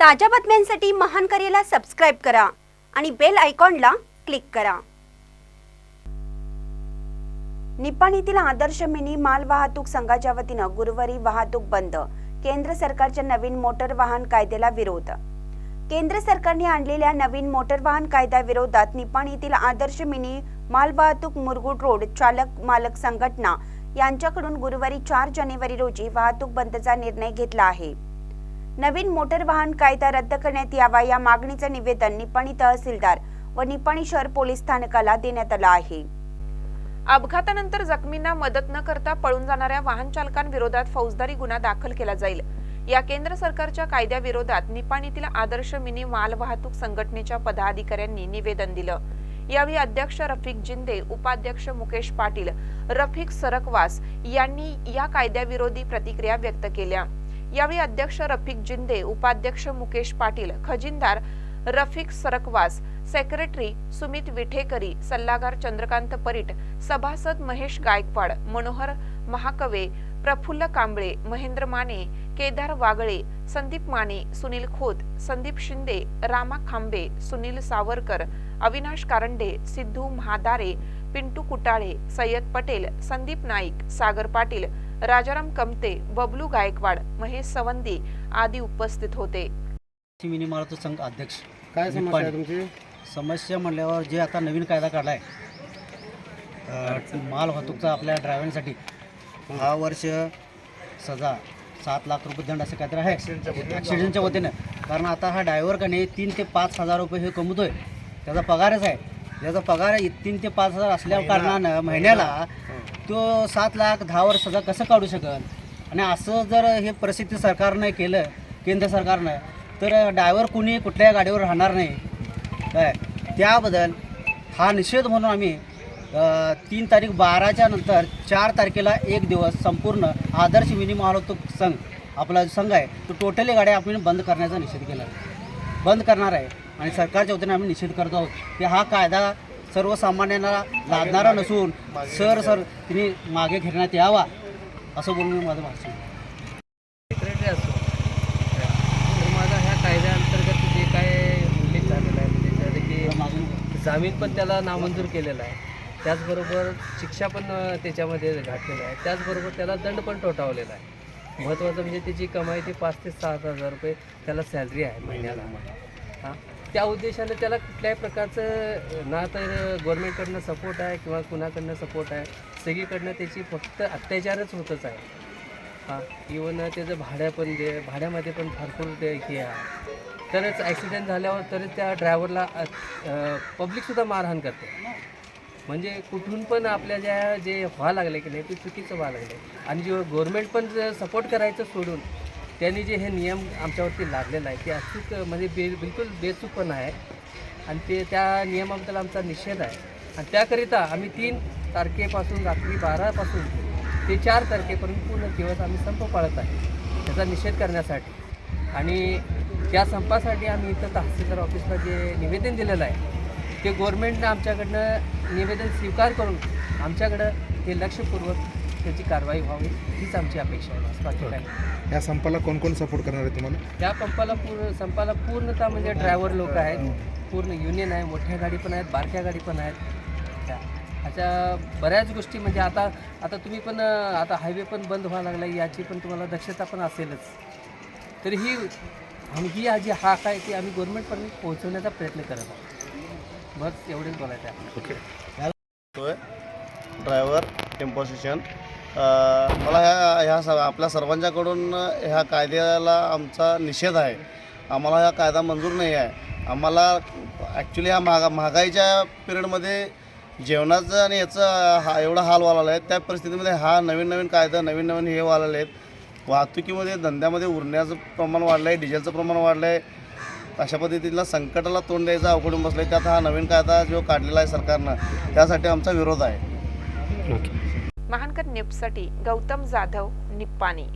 ताज्या बातम्यांसाठी महान करेला सबस्क्राईब करा आणि बेल आयकॉनला क्लिक करा. निपाणीतील आदर्श मिनी माल वाहतूक संघाच्या वतीनं गुरुवारी वाहतूक बंद. केंद्र सरकारच्या नवीन मोटर वाहन कायद्याला विरोध. केंद्र सरकारने आणलेल्या नवीन मोटर वाहन कायद्याविरोधात निपाणीतील आदर्श मिनी माल वाहतूक मुरगुड रोड चालक मालक संघटना यांच्याकडून गुरुवारी चार जानेवारी रोजी वाहतूक बंदचा निर्णय घेतला आहे. नवीन मोटर वाहन कायदा रद्द करण्यात यावा या मागणीचं निवेदन निपाणी तहसीलदार व निपाणी शहर पोलीस स्थानकाला देण्यात आलं आहे. अपघातानंतर जखमींना मदत न करता पळून जाणाऱ्या वाहन चालकांविरोधात फौजदारी गुन्हा दाखल केला जाईल. या केंद्र सरकारच्या कायद्याविरोधात निपाणीतील आदर्श मिनी माल वाहतूक संघटनेच्या पदाधिकाऱ्यांनी निवेदन दिलं. यावेळी अध्यक्ष रफिक जिंदे उपाध्यक्ष मुकेश पाटील रफिक सरकवास यांनी या कायद्याविरोधी प्रतिक्रिया व्यक्त केल्या. यावेळी अध्यक्ष रफिक जिंदे उपाध्यक्ष मुकेश पाटील खजिनदार रफिक सरकवास सेक्रेटरी सुमित विठेकरी सल्लागार चंद्रकांत परीट सभासद महेश गायकवाड मनोहर महाकवे प्रफुल्ल कांबळे महेंद्र माने केदार वागळे संदीप माने सुनील खोत संदीप शिंदे रामा खांबे सुनील सावरकर अविनाश कारंडे सिद्धू महादारे पिंटू कुटाळे सय्यद पटेल संदीप नाईक सागर पाटील राजाराम कमते बबलू गायकवाड महेश सवंदी आदी उपस्थित होते. मिनी मारुती संघ अध्यक्ष काय समस्या आहे निपाणी. तुमची? समस्या म्हणल्यावर जे आता नवीन कायदा काढला आहे माल वाहतूकचा आपल्या ड्रायव्हरसाठी दहा वर्ष सजा सात लाख रुपये दंड असं काहीतरी आहे. ॲक्सिडेंटच्या वतीनं? कारण आता हा ड्रायव्हर का नाही तीन ते पाच हजार रुपये हे कमवतोय. त्याचा पगारच आहे. त्याचा पगार तीन ते पाच हजार असल्या कारणानं महिन्याला तो सात लाख दहा वर्षाचा कसं काढू शकल? आणि असं जर हे परिस्थिती सरकारनं केलं केंद्र सरकारनं तर डायव्हर कुणी कुठल्याही गाडीवर राहणार नाही. काय? त्याबद्दल हा निषेध म्हणून आम्ही तीन तारीख बाराच्या नंतर चार तारखेला एक दिवस संपूर्ण आदर्श मिनी वाहतूक संघ आपला जो संघ आहे तो टोटली गाड्या आपण बंद करण्याचा निषेध केला. बंद करणार आहे. आणि सरकारच्या वतीने आम्ही निषेध करतो आहोत की हा कायदा सर्वसामान्यांना लादणारा नसून सर सर तिने मागे घेण्यात यावा असं बोलून मी माझं भाषण सेक्रेटरी असो. तर माझा ह्या कायद्याअंतर्गत जे काय उल्लेख झालेला आहे म्हणजे त्याचं की मागून जामीन पण त्याला नामंजूर केलेला आहे. त्याचबरोबर शिक्षा पण त्याच्यामध्ये घातलेली आहे. त्याचबरोबर त्याला दंड पण ठोठावलेला आहे. महत्त्वाचं म्हणजे त्याची कमाई ती पाच ते सात हजार रुपये त्याला सॅलरी आहे महिन्याला. हां? त्या उद्देशाने त्याला कुठल्याही प्रकारचं ना तर गव्हर्नमेंटकडनं सपोर्ट आहे किंवा कुणाकडनं सपोर्ट आहे. सगळीकडनं त्याची फक्त अत्याचारच होतच आहे. हां इवन त्याचं भाड्या पण दे भाड्यामध्ये पण भरपूर ते हे आहे. तरच ॲक्सिडेंट झाल्यावर तरच त्या ड्रायव्हरला पब्लिकसुद्धा मारहाण करते. म्हणजे कुठून पण आपल्या ज्या जे व्हा लागले की नाही ते चुकीचं व्हा लागले. आणि जे गव्हर्नमेंट पण सपोर्ट करायचं सोडून त्यांनी जे हे नियम आमच्यावरती लादलेलं आहे ते अचूक म्हणजे बे बिलकुल बेचूकपण आहे. आणि ते त्या नियमाबद्दल आमचा निषेध आहे. आणि त्याकरिता आम्ही तीन तारखेपासून रात्री बारापासून ते चार तारखेपर्यंत पूर्ण दिवस आम्ही संप पाळत आहे त्याचा निषेध करण्यासाठी. आणि त्या संपासाठी आम्ही इथं तहसीलदार ऑफिसला जे निवेदन दिलेलं आहे ते गव्हर्मेंटनं आमच्याकडनं निवेदन स्वीकार करून आमच्याकडं हे लक्षपूर्वक त्याची कारवाई व्हावी हीच आमची अपेक्षा आहे. बस बाकी नाही. या संपाला कोण कोण सपोर्ट करणार आहे तुम्हाला? त्या पंपाला पूर्ण संपाला पूर्णतः म्हणजे ड्रायव्हर लोक आहेत. पूर्ण युनियन आहे मोठ्या गाडी पण आहेत बारक्या गाडी पण आहेत. त्या अशा बऱ्याच गोष्टी म्हणजे आता आता तुम्ही पण अं, आता हायवे पण बंद व्हायला लागला याची पण तुम्हाला दक्षता पण असेलच. तर ही आम्ही ही जी हाक आहे ती आम्ही गव्हर्नमेंटपर्यंत पोहोचवण्याचा प्रयत्न करत आहोत. बस एवढेच बोलायचं आहे. होय ड्रायव्हर टेम्पो स्टेशन अ, मला ह्या ह्या स आपल्या सर्वांच्याकडून ह्या कायद्याला आमचा निषेध आहे. आम्हाला हा कायदा मंजूर नाही आहे. आम्हाला ॲक्च्युली ह्या महागा महागाईच्या पिरियडमध्ये जेवणाचं आणि याचं हा एवढा हाल व्हायला आहे त्या परिस्थितीमध्ये हा नवीन नवीन कायदा नवीन नवीन हे व्हायला आहेत वाहतुकीमध्ये धंद्यामध्ये उरण्याचं प्रमाण वाढलं आहे डिझेलचं प्रमाण वाढलं आहे अशा पद्धतीला संकटाला तोंड द्यायचं अवघडून बसलं आहे त्यात हा नवीन कायदा जो काढलेला आहे सरकारनं त्यासाठी आमचा विरोध आहे. महानकर न्यूजसाठी गौतम जाधव निप्पाणी.